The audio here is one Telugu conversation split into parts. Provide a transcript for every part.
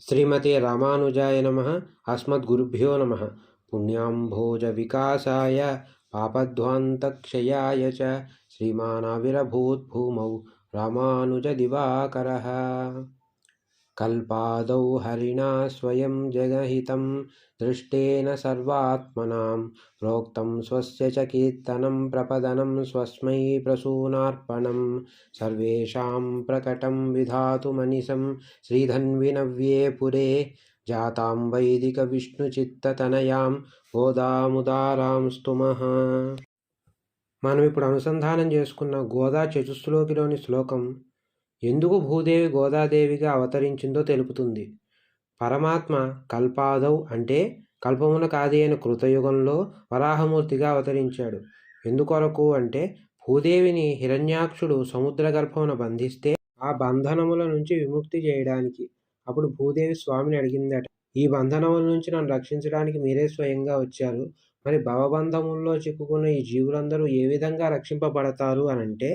श्रीमते रामानुजाय नमः अस्मद्गुरुभ्यो नमः। पुण्याम्भोजविकासाय पापध्वान्तक्षयाय च श्रीमानाविरभूत् भूमौ रामानुजदिवाकरः। कल्पादौ हरिणा स्वयं जगहितं दृष्टेन सर्वात्मनां प्रोक्तं स्वस्य च कीर्तनं प्रपदनं स्वस्मै प्रसूनार्पणं सर्वेषां प्रकटं विधातुमनिशं श्रीधन्विनव्ये पुरे జాతాం వైదిక విష్ణుచిత్తతనయాం గోదాముదారాం స్తుమః మనం ఇప్పుడు అనుసంధానం చేసుకున్న గోదా చతుశ్లోకిలోని శ్లోకం ఎందుకు భూదేవి గోదాదేవిగా అవతరించిందో తెలుపుతుంది. పరమాత్మ కల్పాదౌ అంటే కల్పమున కాది అయిన కృతయుగంలో వరాహమూర్తిగా అవతరించాడు. ఎందుకొరకు అంటే భూదేవిని హిరణ్యాక్షుడు సముద్ర గర్భమున బంధిస్తే ఆ బంధనముల నుంచి విముక్తి చేయడానికి. అప్పుడు భూదేవి స్వామిని అడిగిందట ఈ బంధనముల నుంచి నన్ను రక్షించడానికి మీరే స్వయంగా వచ్చారు. మరి భవబంధముల్లో చిక్కుకున్న ఈ జీవులందరూ ఏ విధంగా రక్షింపబడతారు అని అంటే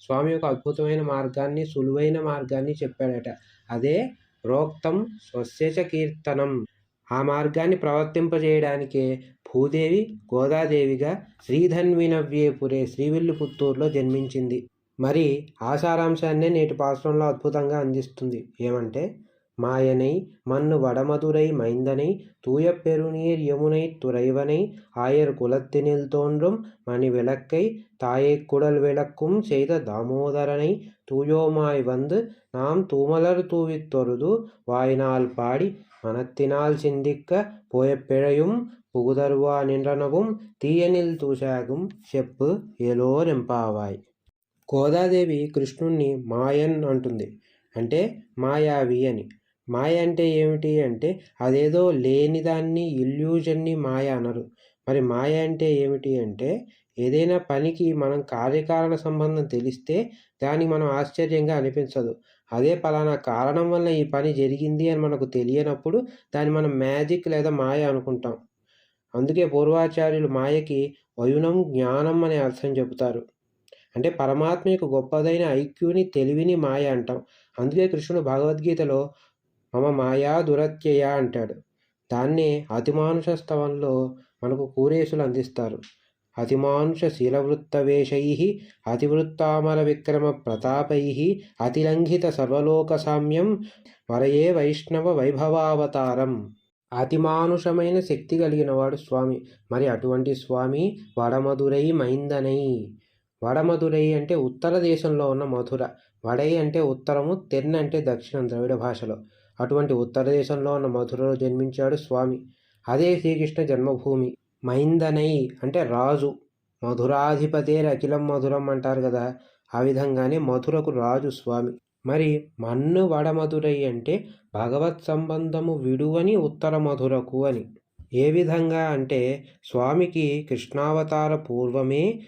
స్వామి యొక్క అద్భుతమైన మార్గాన్ని సులువైన మార్గాన్ని చెప్పాడట. అదే రోక్తం స్వస్యచ కీర్తనం. ఆ మార్గాన్ని ప్రవర్తింపజేయడానికే భూదేవి గోదాదేవిగా శ్రీధన్వినవ్యేపురే శ్రీవిల్లుపుత్తూరులో జన్మించింది. మరి ఆ సారాంశాన్నే నేటి పాశ్రంలో అద్భుతంగా అందిస్తుంది. ఏమంటే மாயனை மண்ணு வடமதுரை மைந்தனை தூய பெருநீர் யமுனை துறைவனை ஆயர் குலத்தினில் தோன்றும் மணி விளக்கை தாயை குடல் விளக்கும் செய்த தாமோதரனை தூயோமாய் வந்து நாம் தூமலர் தூவித் தொருது வாயினால் பாடி மனத்தினால் சிந்திக்க போய பிழையும் புகுதருவா நின்றனவும் తీయనిల్ తూశాగం చెప్పు ఏలో నింపావాయ్ గోదాదేవి కృష్ణుణ్ణి మాయన్ అంటుంది అంటే మాయావి అని మాయ అంటే ఏమిటి అంటే అదేదో లేనిదాన్ని ఇల్యూజన్ని మాయ అనరు. మరి మాయ అంటే ఏమిటి అంటే ఏదైనా పనికి మనం కార్యకారణ సంబంధం తెలిస్తే దానికి మనం ఆశ్చర్యంగా అనిపించదు. అదే పలానా కారణం వల్ల ఈ పని జరిగింది అని మనకు తెలియనప్పుడు దాన్ని మనం మ్యాజిక్ లేదా మాయ అనుకుంటాం. అందుకే పూర్వాచార్యులు మాయకి వయునం జ్ఞానం అనే అర్థం చెబుతారు. అంటే పరమాత్మ యొక్క గొప్పదైన ఐక్యూని తెలివిని మాయ అంటాం. అందుకే కృష్ణుడు భగవద్గీతలో మమ మాయా దురత్యయ అంటాడు. దాన్నే అతిమానుష స్తవంలో మనకు కూరేసులు అందిస్తారు. అతిమానుష శీలవృత్తవేషై అతివృత్తామర విక్రమ ప్రతాపై అతిలంఘిత సర్వలోక సామ్యం వరయే వైష్ణవ వైభవావతారం. అతిమానుషమైన శక్తి కలిగినవాడు స్వామి. మరి అటువంటి స్వామి వడమధురై మైందనై. వడమధురై అంటే ఉత్తర దేశంలో ఉన్న మధుర. వడై అంటే ఉత్తరము తెన్ అంటే దక్షిణం ద్రవిడ భాషలో. అటువంటి ఉత్తర దేశంలో ఉన్న మధురలో జన్మించాడు స్వామి. అదే శ్రీకృష్ణ జన్మభూమి. మైందనై అంటే రాజు. మధురాధిపతేర్ అఖిలం మధురం అంటారు కదా. ఆ విధంగానే మధురకు రాజు స్వామి. మరి మన్ను వడమధురై అంటే భగవత్ సంబంధము విడువని ఉత్తర మధురకు అని. ఏ విధంగా అంటే స్వామికి కృష్ణావతార పూర్వమే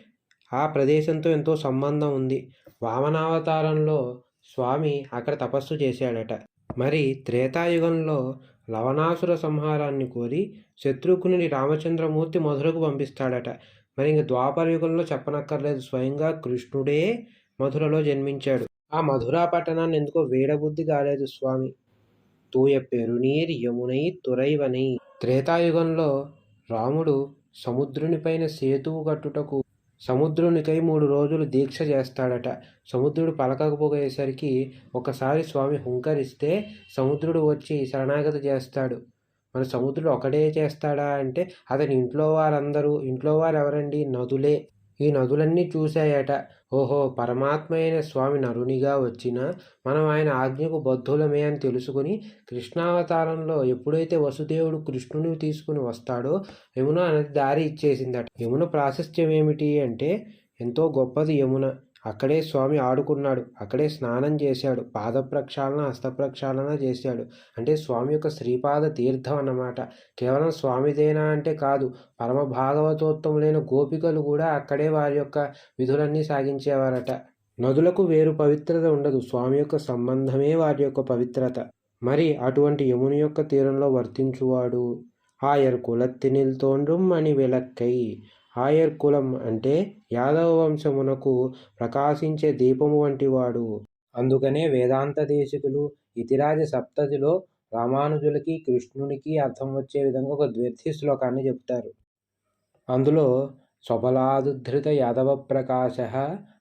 ఆ ప్రదేశంతో ఎంతో సంబంధం ఉంది. వామనావతారంలో స్వామి అక్కడ తపస్సు చేశాడట. మరి త్రేతాయుగంలో లవణాసుర సంహారాన్ని కోరి శత్రుఘ్నుని రామచంద్రమూర్తి మధురకు పంపిస్తాడట. మరి ఇంక ద్వాపర యుగంలో చెప్పనక్కర్లేదు. స్వయంగా కృష్ణుడే మధురలో జన్మించాడు. ఆ మధురా పట్టణాన్ని ఎందుకో వేడబుద్ధి కాలేదు స్వామి. తూయ పెరునీర్ యమునై తురైవనై. త్రేతాయుగంలో రాముడు సముద్రునిపైన సేతువు కట్టుటకు సముద్రునికై మూడు రోజులు దీక్ష చేస్తాడట. సముద్రుడు పలకకపోయేసరికి ఒకసారి స్వామి హుంకరిస్తే సముద్రుడు వచ్చి శరణాగతి చేస్తాడు. మన సముద్రుడు ఒకడే చేస్తాడా అంటే అతని ఇంట్లో వారందరూ ఇంట్లో వారు ఎవరండి నదులే. ఈ నదులన్నీ చూశాయట. ఓహో పరమాత్మ అయిన స్వామి నరునిగా వచ్చిన మనం ఆయన ఆజ్ఞకు బద్ధులమే అని తెలుసుకుని కృష్ణావతారంలో ఎప్పుడైతే వసుదేవుడు కృష్ణుని తీసుకుని వస్తాడో యమున అనేది దారి ఇచ్చేసిందట. యమున ప్రాశస్త్యం ఏమిటి అంటే ఎంతో గొప్పది యమున. అక్కడే స్వామి ఆడుకున్నాడు. అక్కడే స్నానం చేశాడు. పాద ప్రక్షాళన హస్త ప్రక్షాళన చేశాడు. అంటే స్వామి యొక్క శ్రీపాద తీర్థం అన్నమాట. కేవలం స్వామిదేనా అంటే కాదు పరమ భాగవతోత్తములైన గోపికలు కూడా అక్కడే వారి యొక్క విధులన్నీ సాగించేవారట. నదులకు వేరు పవిత్రత ఉండదు. స్వామి యొక్క సంబంధమే వారి యొక్క పవిత్రత. మరి అటువంటి యముని యొక్క తీరంలో వర్తించువాడు? ఆయర్ కులత్తినిల్ తోండ్రుం అని విలక్కై. ఆయర్ కులం అంటే యాదవ వంశమునకు ప్రకాశించే దీపము వంటివాడు. అందుకనే వేదాంత దేశికులు ఇతిరాజ సప్తతిలో రామానుజులకి కృష్ణునికి అర్థం వచ్చే విధంగా ఒక ద్వ్యర్థి శ్లోకాన్ని చెప్తారు అందులో స్వబలాదుద్ధృత యాదవ ప్రకాశ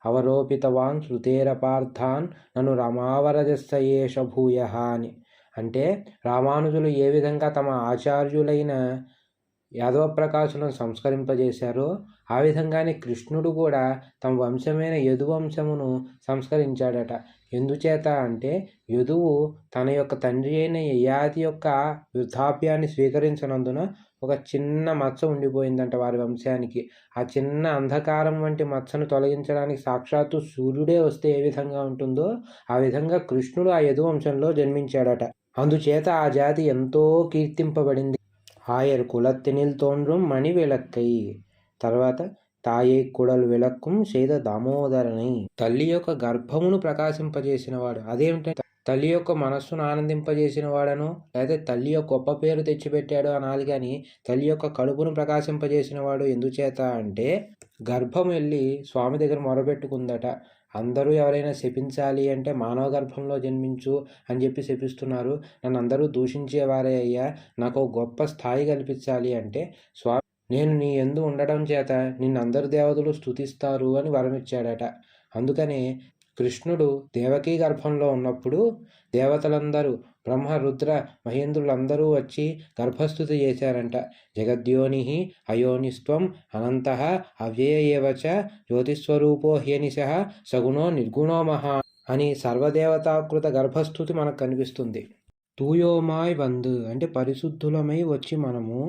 అవరోపితవాన్ శృతేరపార్థాన్ నన్ను రమావరజస్సయేష భూయ అని అంటే రామానుజులు ఏ విధంగా తమ ఆచార్యులైన యాదవ ప్రకాశులను సంస్కరింపజేశారో. ఆ విధంగానే కృష్ణుడు కూడా తమ వంశమైన యదువంశమును సంస్కరించాడట. ఎందుచేత అంటే యదువు తన యొక్క తండ్రి అయిన యయాతి యొక్క వృద్ధాప్యాన్ని స్వీకరించినందున ఒక చిన్న మచ్చ ఉండిపోయిందంట వారి వంశానికి. ఆ చిన్న అంధకారం వంటి మచ్చను తొలగించడానికి సాక్షాత్తు సూర్యుడే వస్తే ఏ విధంగా ఉంటుందో ఆ విధంగా కృష్ణుడు ఆ యదువంశంలో జన్మించాడట. అందుచేత ఆ జాతి ఎంతో కీర్తింపబడింది. ஆயர் குலத்தினில் தோன்றும் విలక్కై తర్వాత తాయే కుడలు విలక్కుం చేద దామోదరని. తల్లి యొక్క గర్భమును ప్రకాశింపజేసినవాడు అదేమిటంటే తల్లి యొక్క మనస్సును ఆనందింపజేసిన వాడను లేదా తల్లి యొక్క గొప్ప పేరు తెచ్చిపెట్టాడు అనాలి కానీ తల్లి యొక్క కడుపును ప్రకాశింపజేసిన వాడు ఎందుచేత అంటే గర్భం వెళ్ళి స్వామి దగ్గర మొరబెట్టుకుందట. అందరూ ఎవరైనా శపించాలి అంటే మానవ గర్భంలో జన్మించు అని చెప్పి శపిస్తున్నారు. నన్ను అందరూ దూషించేవారే అయ్యా. నాకు గొప్ప స్థాయి కల్పించాలి అంటే స్వామి నేను నీ ఎందు ఉండడం చేత నిన్ను అందరు దేవతలు స్థుతిస్తారు అని వరమిచ్చాడట. అందుకనే కృష్ణుడు దేవకీ గర్భంలో ఉన్నప్పుడు దేవతలందరూ బ్రహ్మ రుద్ర మహేంద్రులందరూ వచ్చి గర్భస్థుతి చేశారంట. జగద్యోని అయోనిస్త్వం అనంత అవ్యయ ఏవచ జ్యోతిస్వరూపో హ్యనిశ సగుణో నిర్గుణో మహా అని సర్వదేవతాకృత గర్భస్థుతి మనకు కనిపిస్తుంది. తూయోమాయ్ వందు అంటే పరిశుద్ధులమై వచ్చి మనము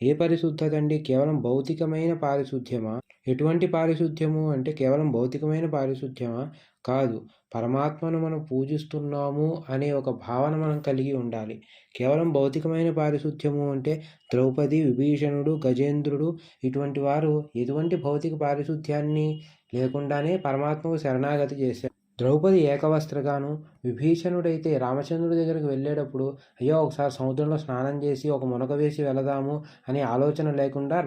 ఏ పరిశుద్ధత అండి కేవలం భౌతికమైన పారిశుద్ధ్యమా ఎటువంటి పారిశుద్ధ్యము అంటే కేవలం భౌతికమైన పారిశుద్ధ్యమా? కాదు. పరమాత్మను మనం పూజిస్తున్నాము అనే ఒక భావన మనం కలిగి ఉండాలి. కేవలం భౌతికమైన పారిశుద్ధ్యము అంటే ద్రౌపది విభీషణుడు గజేంద్రుడు ఇటువంటి వారు ఎటువంటి భౌతిక పారిశుద్ధ్యాన్ని లేకుండానే పరమాత్మకు శరణాగతి చేశారు. ద్రౌపది ఏకవస్త్రగాను విభీషణుడైతే రామచంద్రుడి దగ్గరికి వెళ్ళేటప్పుడు అయ్యో ఒకసారి సముద్రంలో స్నానం చేసి ఒక మునక వేసి వెళదాము అనే ఆలోచన లేకుండా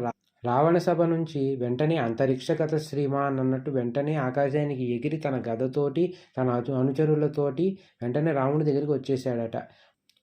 రావణ సభ నుంచి వెంటనే అంతరిక్షగత శ్రీమాన్ అన్నట్టు వెంటనే ఆకాశానికి ఎగిరి తన గదతోటి తన అనుచరులతోటి వెంటనే రాముడి దగ్గరికి వచ్చేసాడట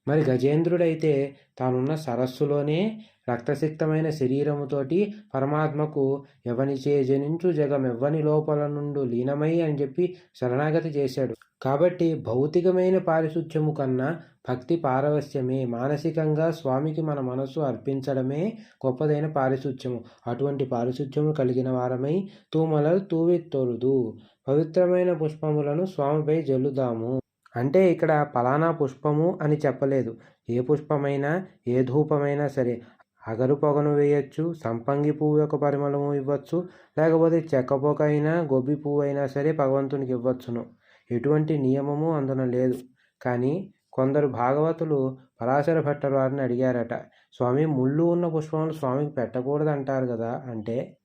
మరి గజేంద్రుడైతే తానున్న సరస్సులోనే రక్తసిక్తమైన శరీరముతోటి పరమాత్మకు ఎవనిచే జనించు జగమెవ్వని లోపల నుండు లీనమై అని చెప్పి శరణాగతి చేశాడు. కాబట్టి భౌతికమైన పారిశుధ్యము కన్నా భక్తి పారవస్యమే మానసికంగా స్వామికి మన మనసు అర్పించడమే గొప్పదైన పారిశుధ్యము. అటువంటి పారిశుధ్యము కలిగిన వారమై తూమలలు తూవెత్తొరుదు పవిత్రమైన పుష్పములను స్వామిపై జల్లుదాము. అంటే ఇక్కడ పలానా పుష్పము అని చెప్పలేదు. ఏ పుష్పమైనా ఏ ధూపమైనా సరే అగరు పొగను వేయచ్చు సంపంగి పువ్వు యొక్క పరిమళము ఇవ్వచ్చు లేకపోతే చెక్క అయినా గొబ్బి పువ్వు అయినా సరే భగవంతునికి ఇవ్వచ్చును. ఎటువంటి నియమము అందున లేదు. కానీ కొందరు భాగవతులు పరాశర భట్టర్ వారిని అడిగారట స్వామి ముళ్ళు ఉన్న పుష్పములు స్వామికి పెట్టకూడదు అంటారు కదా? అంటే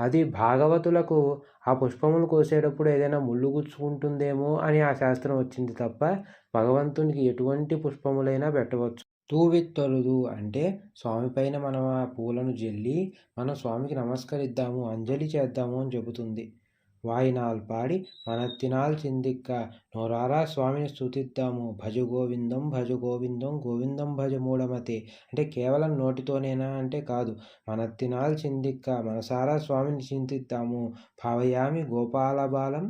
అది భాగవతులకు ఆ పుష్పములు కోసేటప్పుడు ఏదైనా ముళ్ళు గుచ్చుకుంటుందేమో అని ఆ శాస్త్రం వచ్చింది తప్ప భగవంతునికి ఎటువంటి పుష్పములైనా పెట్టవచ్చు. తూవిత్తొలుదు అంటే స్వామి పైన మనం ఆ పూలను జల్లి మనం స్వామికి నమస్కరిద్దాము అంజలి చేద్దాము అని చెబుతుంది. వాయినాల్ పాడి మనత్తినాల్ చిందిక్క నోరారా స్వామిని స్థుతిద్దాము భజ గోవిందం భజ గోవిందం గోవిందం భజ మూఢమతే అంటే కేవలం నోటితోనేనా అంటే కాదు. మనత్తినాల్ చిందిక్క మనసారా స్వామిని చింతిద్దాము. భావయామి గోపాల బాలం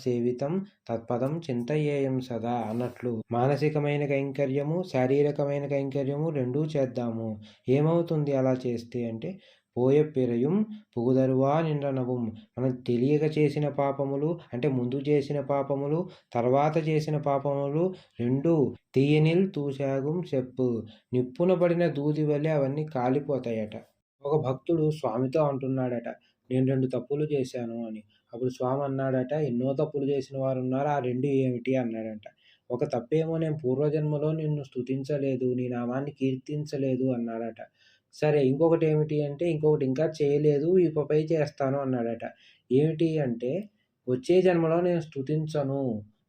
సేవితం తత్పదం చింతయేయం సదా అన్నట్లు మానసికమైన కైంకర్యము శారీరకమైన కైంకర్యము రెండూ చేద్దాము. ఏమవుతుంది అలా చేస్తే అంటే పోయ పిరయం పుగుదరువా నిండనవం మనం తెలియక చేసిన పాపములు అంటే ముందు చేసిన పాపములు తర్వాత చేసిన పాపములు రెండు తీయనిల్ తూశాగం చెప్పు. నిప్పున పడిన దూది వల్లే అవన్నీ కాలిపోతాయట. ఒక భక్తుడు స్వామితో అంటున్నాడట నేను రెండు తప్పులు చేశాను అని. అప్పుడు స్వామి అన్నాడట ఎన్నో తప్పులు చేసిన వారు ఉన్నారు? ఆ రెండు ఏమిటి? అన్నాడంట. ఒక తప్పేమో నేను పూర్వజన్మలో నిన్ను స్థుతించలేదు నీ నామాన్ని కీర్తించలేదు అన్నాడట. సరే ఇంకొకటి ఏమిటి అంటే ఇంకొకటి ఇంకా చేయలేదు ఇకపై చేస్తాను అన్నాడట. ఏమిటి అంటే వచ్చే జన్మలో నేను స్థుతించను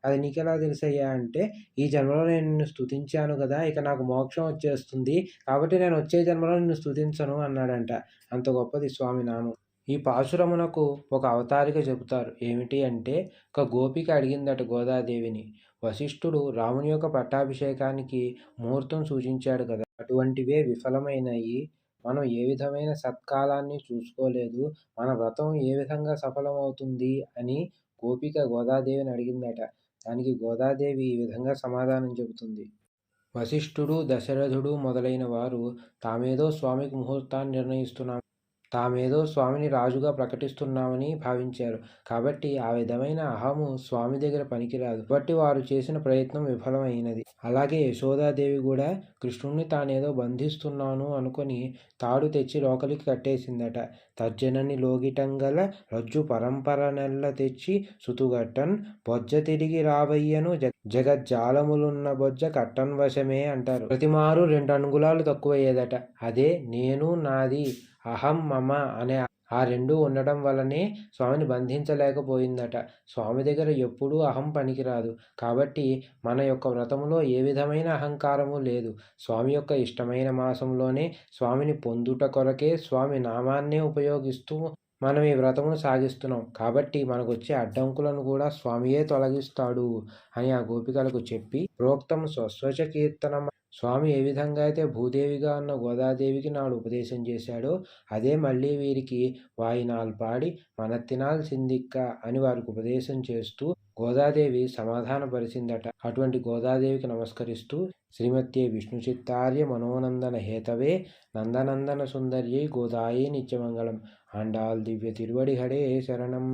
అది నీకెలా తెలుసయ్యా అంటే ఈ జన్మలో నేను నిన్ను స్థుతించాను కదా ఇక నాకు మోక్షం వచ్చేస్తుంది కాబట్టి నేను వచ్చే జన్మలో నిన్ను స్థుతించను అన్నాడంట. అంత గొప్పది స్వామి నామం. ఈ పాశురమునకు ఒక అవతారిక చెబుతారు. ఏమిటి అంటే ఒక గోపిక అడిగిందట గోదాదేవిని. వశిష్ఠుడు రాముని యొక్క పట్టాభిషేకానికి ముహూర్తం సూచించాడు కదా. అటువంటివే విఫలమైనయి. మనం ఏ విధమైన సత్కాలాన్ని చూసుకోలేదు. మన వ్రతం ఏ విధంగా సఫలమవుతుంది అని గోపిక గోదాదేవిని అడిగిందట. దానికి గోదాదేవి ఈ విధంగా సమాధానం చెబుతుంది. వశిష్ఠుడు దశరథుడు మొదలైన వారు తామేదో స్వామికి ముహూర్తాన్ని నిర్ణయిస్తున్నాం తామేదో స్వామిని రాజుగా ప్రకటిస్తున్నామని భావించారు. కాబట్టి ఆ విధమైన అహము స్వామి దగ్గర పనికిరాదు. కాబట్టి వారు చేసిన ప్రయత్నం విఫలమైనది. అలాగే యశోదాదేవి కూడా కృష్ణుణ్ణి తానేదో బంధిస్తున్నాను అనుకొని తాడు తెచ్చి లోకలికి కట్టేసిందట. తర్జనని లోగిటంగల రజ్జు పరంపర నెల్ల తెచ్చి సుతుగట్టన్ బొజ్జ తిరిగి రావయ్యను జగజ్జాలములున్న బొజ్జ కట్టన్ వశమే అంటారు. ప్రతిమారు రెండు అంగుళాలు తక్కువయ్యేదట. అదే నేను నాది. అహం మమ అనే ఆ రెండు ఉండటం వల్లనే స్వామిని బంధించలేకపోయిందట. స్వామి దగ్గర ఎప్పుడూ అహం పనికిరాదు. కాబట్టి మన యొక్క వ్రతములో ఏ విధమైన అహంకారము లేదు. స్వామి యొక్క ఇష్టమైన మాసంలోనే స్వామిని పొందుట కొరకే స్వామి నామాన్నే ఉపయోగిస్తూ మనం ఈ వ్రతమును సాగిస్తున్నాం. కాబట్టి మనకు వచ్చే అడ్డంకులను కూడా స్వామియే తొలగిస్తాడు అని ఆ గోపికలకు చెప్పి ప్రోక్తం స్వస్వచ కీర్తనం స్వామి ఏ విధంగా అయితే భూదేవిగా ఉన్న గోదాదేవికి నాడు ఉపదేశం చేశాడో అదే మళ్ళీ వీరికి వాయినాలు పాడి మన తినాల్సిందిక్క అని వారికి ఉపదేశం చేస్తూ గోదాదేవి సమాధానపరిచిందట అటువంటి గోదాదేవికి నమస్కరిస్తూ శ్రీమతి విష్ణు చిత్తార్య మనోనందన హేతవే నందనందన సుందర్యై గోదాయి నిత్యమంగళం. ఆండాల్ దివ్య తిరువడి హడే శరణం.